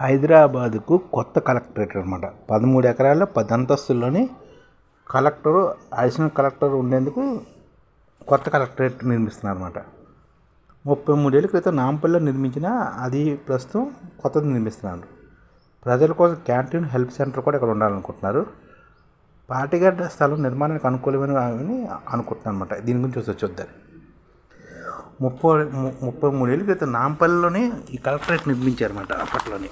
హైదరాబాదుకు కొత్త కలెక్టరేట్ అనమాట పదమూడు ఎకరాల పది అంతస్తుల్లోని కలెక్టరు అడిషనల్ కలెక్టర్ ఉండేందుకు కొత్త కలెక్టరేట్ నిర్మిస్తున్నారు అనమాట ముప్పై మూడేళ్ళ క్రితం నాంపల్లిలో నిర్మించిన అది ప్రస్తుతం కొత్తది నిర్మిస్తున్నారు. ప్రజల కోసం క్యాంటీన్ హెల్ప్ సెంటర్ కూడా ఇక్కడ ఉండాలనుకుంటున్నారు. పాటిగడ్డ స్థలం నిర్మాణానికి అనుకూలమైన అని అనుకుంటున్నాను అనమాట దీని గురించి వచ్చి చూద్దాం. ముప్పై ముప్పై ముప్పై మూడేళ్ళ క్రితం నాంపల్లిలోనే ఈ కలెక్టరేట్ నిర్మించారన్నమాట అప్పట్లోనే.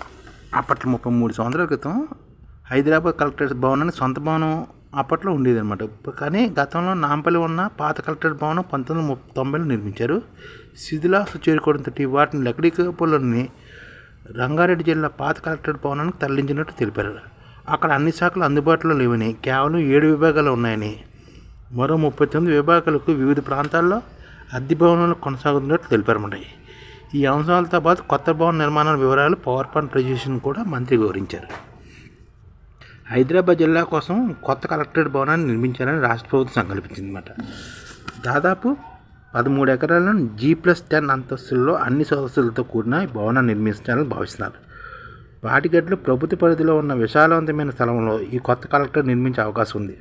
అప్పట్లో ముప్పై మూడు సంవత్సరాల క్రితం హైదరాబాద్ కలెక్టరేట్ భవనాన్ని సొంత భవనం అప్పట్లో ఉండేది అనమాట కానీ గతంలో నాంపల్లి ఉన్న పాత కలెక్టరేట్ భవనం పంతొమ్మిది వందల తొంభైలో నిర్మించారు. శిథిలాసు చేరుకోవడంతో వాటిని లకడీకపుల్లోని రంగారెడ్డి జిల్లా పాత కలెక్టరేట్ భవనానికి తరలించినట్టు తెలిపారు. అక్కడ అన్ని శాఖలు అందుబాటులో లేవని కేవలం ఏడు విభాగాలు ఉన్నాయని మరో ముప్పై తొమ్మిది విభాగాలకు వివిధ ప్రాంతాల్లో అద్దె భవనాలు కొనసాగుతున్నట్లు తెలిపారన్నమాట. ఈ అంశాలతో పాటు కొత్త భవన నిర్మాణ వివరాలు పవర్ పాయింట్ ప్రజెషన్ కూడా మంత్రి వివరించారు. హైదరాబాద్ జిల్లా కోసం కొత్త కలెక్టరేట్ భవనాన్ని నిర్మించాలని రాష్ట్ర ప్రభుత్వం సంకల్పించిందన్నమాట. దాదాపు పదమూడు ఎకరాలను జీ ప్లస్ టెన్ అంతస్తుల్లో అన్ని సదస్సులతో కూడిన ఈ భవనాన్ని నిర్మించాలని భావిస్తున్నారు. వాటిగడ్డలో ప్రభుత్వ పరిధిలో ఉన్న విశాలవంతమైన స్థలంలో ఈ కొత్త కలెక్టర్ నిర్మించే అవకాశం ఉంది.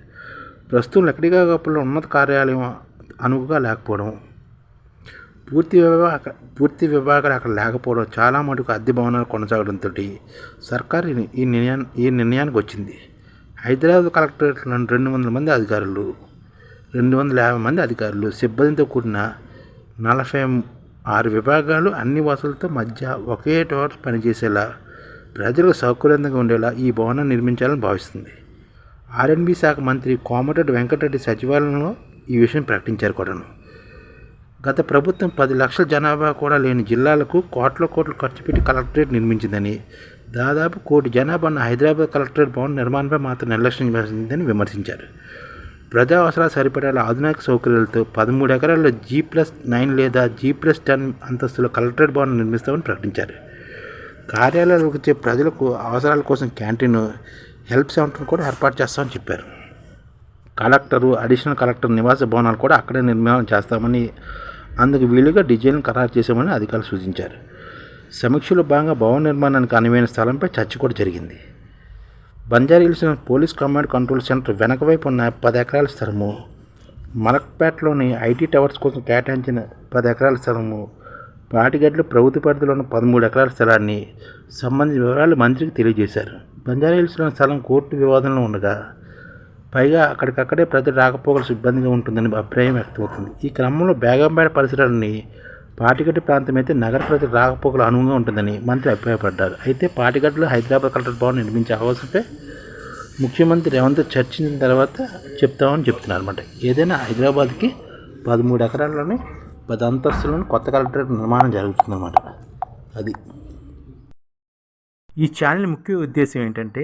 ప్రస్తుతం లక్కడిగాగప్పులో ఉన్నత కార్యాలయం అనువుగా లేకపోవడం పూర్తి విభాగ పూర్తి విభాగాలు అక్కడ లేకపోవడం చాలా మటుకు అద్దె భవనాలు కొనసాగడంతో సర్కారు ఈ- ఈ నిర్ణయాన్ని ఈ నిర్ణయానికి వచ్చింది. హైదరాబాద్ కలెక్టరేట్ రెండు వందల మంది అధికారులు రెండు వందల యాభై మంది అధికారులు సిబ్బందితో కూడిన నలభై ఆరు విభాగాలు అన్ని వసతులతో మధ్య ఒకే చోట పనిచేసేలా ప్రజలకు సౌకర్యంగా ఉండేలా ఈ భవనం నిర్మించాలని భావిస్తుంది. ఆర్ఎన్బి శాఖ మంత్రి కోమటిరెడ్డి వెంకటరెడ్డి సచివాలయంలో ఈ విషయం ప్రకటించారు కూడాను. గత ప్రభుత్వం పది లక్షల జనాభా కూడా లేని జిల్లాలకు కోట్ల కోట్లు ఖర్చు పెట్టి కలెక్టరేట్ నిర్మించిందని దాదాపు కోటి జనాభా ఉన్న హైదరాబాద్ కలెక్టరేట్ భవన్ నిర్మాణంపై మాత్రం నిర్లక్ష్యం చేసిందని విమర్శించారు. ప్రజా అవసరాలు సరిపడేలా ఆధునిక సౌకర్యాలతో పదమూడు ఎకరాల్లో జీ ప్లస్ నైన్ లేదా జీ ప్లస్ టెన్ అంతస్తులో కలెక్టరేట్ భవన్ నిర్మిస్తామని ప్రకటించారు. కార్యాలయాలకు వచ్చే ప్రజలకు అవసరాల కోసం క్యాంటీన్ హెల్ప్ సెంటర్ కూడా ఏర్పాటు చేస్తామని చెప్పారు. కలెక్టరు అడిషనల్ కలెక్టర్ నివాస భవనాలు కూడా అక్కడే నిర్మాణం చేస్తామని అందుకు వీలుగా డిజైన్ ఖరారు చేశామని అధికారులు సూచించారు. సమీక్షలో భాగంగా భవన నిర్మాణానికి అనువైన స్థలంపై చర్చ కూడా జరిగింది. Banjara Hills police command control centre వెనక వైపు ఉన్న పది ఎకరాల స్థలము మలక్పేటలోని ఐటీ టవర్స్ కోసం కేటాయించిన పది ఎకరాల స్థలము పాటిగడ్డలో ప్రభుత్వ పరిధిలో ఉన్న పదమూడు ఎకరాల స్థలాన్ని సంబంధించిన వివరాలు మంత్రికి తెలియజేశారు. బంజారాహిల్స్లోని స్థలం కోర్టు వివాదంలో ఉండగా పైగా అక్కడికక్కడే ప్రజలు రాకపోకలు ఇబ్బందిగా ఉంటుందని అభిప్రాయం వ్యక్తమవుతుంది. ఈ క్రమంలో బేగంపేట పరిసరాలని పాటిగడ్డ ప్రాంతం అయితే నగర ప్రజలు రాకపోకలు అనువుగా ఉంటుందని మంత్రి అభిప్రాయపడ్డారు. అయితే పాటిగడ్డలో హైదరాబాద్ కలెక్టర్ భవన్ నిర్మించే అవసరంపై ముఖ్యమంత్రి రేవంత్ చర్చించిన తర్వాత చెప్తామని చెప్తున్నారు అనమాట ఏదైనా హైదరాబాద్కి పదమూడు ఎకరాల్లోనే పది అంతస్తులను కొత్త కలెక్టరేట్ నిర్మాణం జరుగుతుందన్నమాట. అది. ఈ ఛానల్ ముఖ్య ఉద్దేశం ఏంటంటే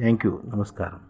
Thank you. నమస్కారం.